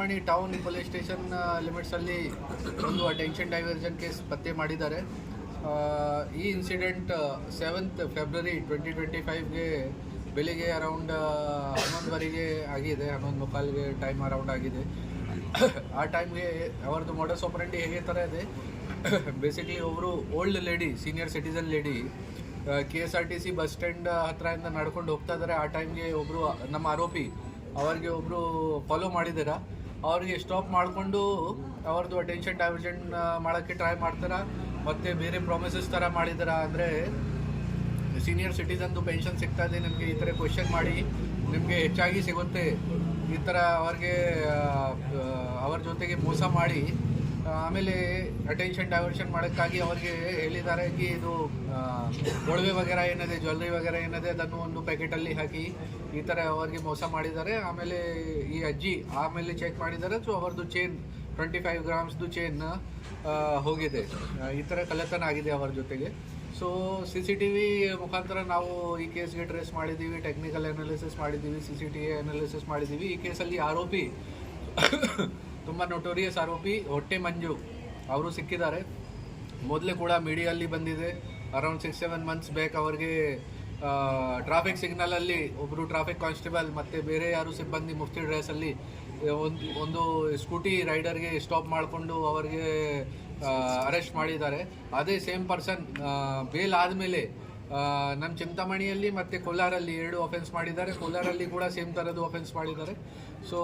Chintamani town police station ಲಿಮಿಟ್ಸಲ್ಲಿ ಒಂದು attention diversion case ಪತ್ತೆ ಮಾಡಿದ್ದಾರೆ. ಈ incident seventh February twenty twenty ಫೈವ್ಗೆ ಬೆಳಿಗ್ಗೆ ಅರೌಂಡ್ ಹನ್ನೊಂದುವರೆಗೆ ಆಗಿದೆ. ಹನ್ನೊಂದು ಮುಕ್ಕಾಲ್ಗೆ ಟೈಮ್ ಅರೌಂಡ್ ಆಗಿದೆ. ಆ ಟೈಮ್ಗೆ ಅವ್ರದ್ದು ಮಾಡಸ್ ಆಪರೆಂಡಿ ಹೇಗೆ ಥರ ಇದೆ. ಬೇಸಿಕ್ಲಿ ಒಬ್ಬರು old lady senior citizen lady K S R T C bus stand ಹತ್ರದಿಂದ ನಡ್ಕೊಂಡು ಹೋಗ್ತಾ ಇದ್ದಾರೆ. ಆ ಟೈಮ್ಗೆ ಒಬ್ಬರು ನಮ್ಮ ಆರೋಪಿ, ಅವರಿಗೆ ಒಬ್ಬರು ಫಾಲೋ ಮಾಡಿದ್ದೀರಾ? ಅವ್ರಿಗೆ ಸ್ಟಾಪ್ ಮಾಡಿಕೊಂಡು ಅವ್ರದ್ದು ಅಟೆನ್ಷನ್ ಡೈವರ್ಷನ್ ಮಾಡೋಕ್ಕೆ ಟ್ರೈ ಮಾಡ್ತಾರ? ಮತ್ತು ಬೇರೆ ಪ್ರಾಮಿಸಸ್ ಥರ ಮಾಡಿದಾರ? ಅಂದರೆ ಸೀನಿಯರ್ ಸಿಟಿಸನ್ದು ಪೆನ್ಷನ್ ಸಿಗ್ತಾ ಇದೆ, ನಿಮಗೆ ಈ ಥರ ಕ್ವಶನ್ ಮಾಡಿ, ನಿಮಗೆ ಹೆಚ್ಚಾಗಿ ಸಿಗುತ್ತೆ. ಈ ಥರ ಅವ್ರಿಗೆ ಅವ್ರ ಜೊತೆಗೆ ಮೋಸ ಮಾಡಿ ಆಮೇಲೆ ಅಟೆನ್ಷನ್ ಡೈವರ್ಷನ್ ಮಾಡೋಕ್ಕಾಗಿ ಅವ್ರಿಗೆ ಹೇಳಿದ್ದಾರೆ ಕಿ ಇದು ಒಡವೆ ವಗೇರ ಏನಿದೆ ಜ್ಯುವೆಲ್ರಿ ವಗೇರ ಏನಿದೆ, ಅದನ್ನು ಒಂದು ಪ್ಯಾಕೆಟಲ್ಲಿ ಹಾಕಿ ಈ ಥರ ಅವ್ರಿಗೆ ಮೋಸ ಮಾಡಿದ್ದಾರೆ. ಆಮೇಲೆ ಈ ಅಜ್ಜಿ ಆಮೇಲೆ ಚೆಕ್ ಮಾಡಿದ್ದಾರೆ. ಸೊ ಅವ್ರದ್ದು ಚೇನ್ ಟ್ವೆಂಟಿ ಫೈವ್ ಗ್ರಾಮ್ಸ್ದು ಚೇನ್ ಹೋಗಿದೆ. ಈ ಥರ ಕಳ್ಳತನ ಆಗಿದೆ ಅವರ ಜೊತೆಗೆ. So C C T V ಮುಖಾಂತರ ನಾವು ಈ ಕೇಸ್ಗೆ ಟ್ರೇಸ್ ಮಾಡಿದ್ದೀವಿ ಟೆಕ್ನಿಕಲ್ ಅನಾಲಿಸಿಸ್ ಮಾಡಿದ್ದೀವಿ C C T V analysis ಮಾಡಿದ್ದೀವಿ. ಈ ಕೇಸಲ್ಲಿ ಆರೋಪಿ ತುಂಬ ನೋಟೋರಿಯಸ್ ಆರೋಪಿ ಹೊಟ್ಟೆ ಮಂಜು. ಅವರು ಸಿಕ್ಕಿದ್ದಾರೆ. ಮೊದಲೇ ಕೂಡ ಮೀಡಿಯಲ್ಲಿ ಬಂದಿದೆ. Around six seven months back ಅವ್ರಿಗೆ ಟ್ರಾಫಿಕ್ ಸಿಗ್ನಲಲ್ಲಿ ಒಬ್ಬರು ಟ್ರಾಫಿಕ್ ಕಾನ್ಸ್ಟೇಬಲ್ ಮತ್ತು ಬೇರೆ ಯಾರು ಸಿಬ್ಬಂದಿ ಮುಫ್ತಿ ಡ್ರೆಸ್ಸಲ್ಲಿ ಒಂದು ಒಂದು ಸ್ಕೂಟಿ ರೈಡರ್ಗೆ ಸ್ಟಾಪ್ ಮಾಡಿಕೊಂಡು ಅವರಿಗೆ ಅರೆಸ್ಟ್ ಮಾಡಿದ್ದಾರೆ. ಅದೇ ಸೇಮ್ ಪರ್ಸನ್ ಬೇಲ್ ಆದಮೇಲೆ ನಮ್ಮ ಚಿಂತಾಮಣಿಯಲ್ಲಿ ಮತ್ತು ಕೋಲಾರಲ್ಲಿ ಎರಡು ಅಫೆನ್ಸ್ ಮಾಡಿದ್ದಾರೆ. ಕೋಲಾರಲ್ಲಿ ಕೂಡ ಸೇಮ್ ಥರದ್ದು ಅಫೆನ್ಸ್ ಮಾಡಿದ್ದಾರೆ. ಸೊ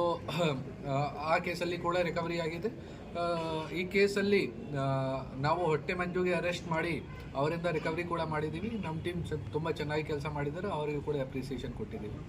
ಆ ಕೇಸಲ್ಲಿ ಕೂಡ ರಿಕವರಿ ಆಗಿದೆ. ಈ ಕೇಸಲ್ಲಿ ನಾವು ಹೊಟ್ಟೆ ಮಂಜುಗೆ ಅರೆಸ್ಟ್ ಮಾಡಿ ಅವರಿಂದ ರಿಕವರಿ ಕೂಡ ಮಾಡಿದ್ದೀವಿ ನಮ್ಮ ಟೀಮ್ ತುಂಬ ಚೆನ್ನಾಗಿ ಕೆಲಸ ಮಾಡಿದ್ದಾರೆ. ಅವರಿಗೂ ಕೂಡ ಅಪ್ರಿಸಿಯೇಷನ್ ಕೊಟ್ಟಿದ್ದೀವಿ.